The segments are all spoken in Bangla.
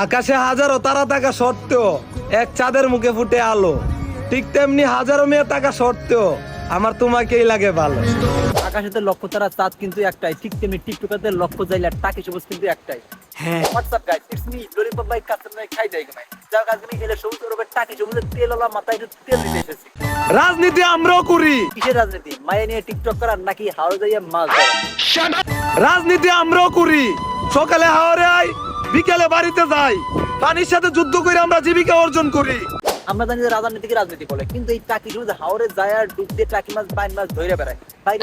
আকাশে হাজারো তারা থাকা সত্ত্বেও এক চাঁদের মুখে ফুটে আলো। ঠিক তেমনি হাজারো মেয়ে থাকা সত্ত্বেও আমার তোমাকেই লাগে ভালো। আকাশেতে লক্ষ্য তারা চাঁদ কিন্তু একটাই। ঠিক তেমনি টিকটকাতে লক্ষ্য যাইলে টাকি সবুজ কিন্তু একটাই। হ্যাঁ। WhatsApp guys it's me lollipop by custom by খাই যার আমি এলে সবুজ রূপে টাকি সবুজের তেল ওলা মাথায় একটু তেল দিতে এসেছি। রাজনীতি আমরাও করি। কিসের রাজনীতি? মায়া নিয়ে টিকটক করার নাকি হাওড়ে যাইয়া মাছ ধরা? রাজনীতি আমরাও করি। সকালে হাওরে আই বিকেলে বাড়িতে যাই। পানির সাথে যুদ্ধ করে আমরা জীবিকা অর্জন করি। আমরা জানি যে রাজনীতিকে রাজনীতি বলে কিন্তু এই টাকি সবুজ হাওড়ে যায় আর ডুব দিয়ে টাকি মাছ বাইন মাছ ধরে বেড়ায়। বাইরে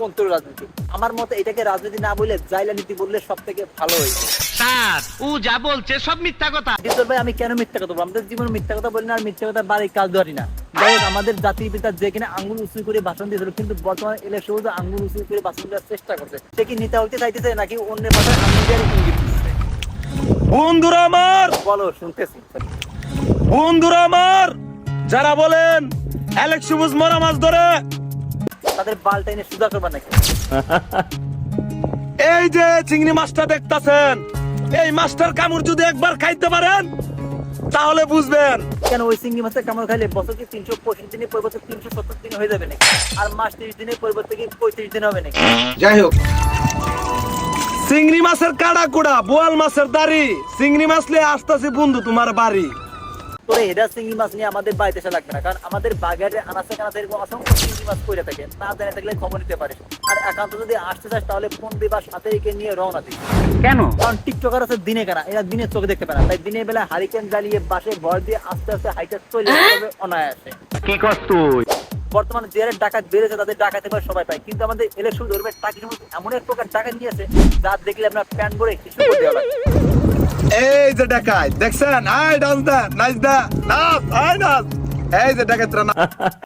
কোন তোর রাজনীতি। আমার মতে এটাকে রাজনীতি না বলে জাইলা নীতি বললে সব থেকে ভালো হয়েছে স্যার ও যা বলছে সব মিথ্যা কথা। ডিপজল ভাই আমি কেন মিথ্যা কথা বলব? আমাদের জীবনে মিথ্যা কথা বলি না আর মিথ্যা কথা বাড়ি কাজ ধরি না। যাই হোক, আমাদের জাতির পিতা যে কিনা আঙ্গুল উঁচু করে ভাষণ দিয়েছিল কিন্তু বর্তমানে এলে সহজ আঙ্গুল উঁচু করে ভাষণ দেওয়ার চেষ্টা করছে। সে কি নেতা হইতে চাইতেছে নাকি অন্যের ভাষায় আঙ্গুল দিয়ে ইঙ্গিত বন্ধুরা আমার! বলো শুনতেছি। বন্ধুরা আমার! যারা বলেন অ্যালেক্স সবুজ মরা মাছ ধরে। তাদের বাল টাইনে সুদা করবা নাকি? এই যে চিংড়ি মাছটা দেখতাছেন এই মাছটার কামড় যদি একবার খাইতে পারেন তাহলে বুঝবেন। কেন ওই চিংড়ি মাছের কামড় খাইলে বছর কি তিনশো পঁয়ষট্টি দিনের পরিবর্তে তিনশো সত্তর দিন হয়ে যাবে নাকি? আর মাস তিরিশ দিনের পরিবর্তে কি পঁয়ত্রিশ দিন হবে নাকি? যাই হোক চিংড়ি মাছের কাড়া কুড়া বোয়াল মাছের দাড়ি। চিংড়ি মাছ লিয়ে আসতেছি বন্ধু তোমার বাড়ি। তোরে হেডা চিংড়ি মাছ নিয়ে আমাদের বাড়িতে এসে লাগবে না কারণ আমাদের বাগারে আনাচে কানাচে এরকম অসংখ্য চিংড়ি মাছ পড়ে থাকে। না জেনে থাকলে খবর নিতে পারিস আর একান্ত যদি আসতে চাস তাহলে ফোন দিবা সাথে নিয়ে রওনা দিস কেন? কারণ টিকটকার আছে দিনে কেনা এরা দিনে চোখে দেখতে পায় না। তাই দিনের বেলা হারিকেন জ্বালিয়ে বাসে ভর দিয়ে আস্তে আস্তে হাইটে চলে যাবে অনায়াসে। কি কর তুই? বর্তমানে যে হারে ডাকাত বেড়েছে তাদের ডাকাতে থেকে সবাই পায়। কিন্তু আমাদের ইলেকশন ধরবে টাকি সমস্ত এমন এক প্রকার ডাকাত নিয়েছে যা দেখলে আপনার প্যান ভরে কিছু করতে হবে এই যে ডাকাত দেখছেন? I dance the nice the নাচ আই নাচ। এই যে ডাকাতরা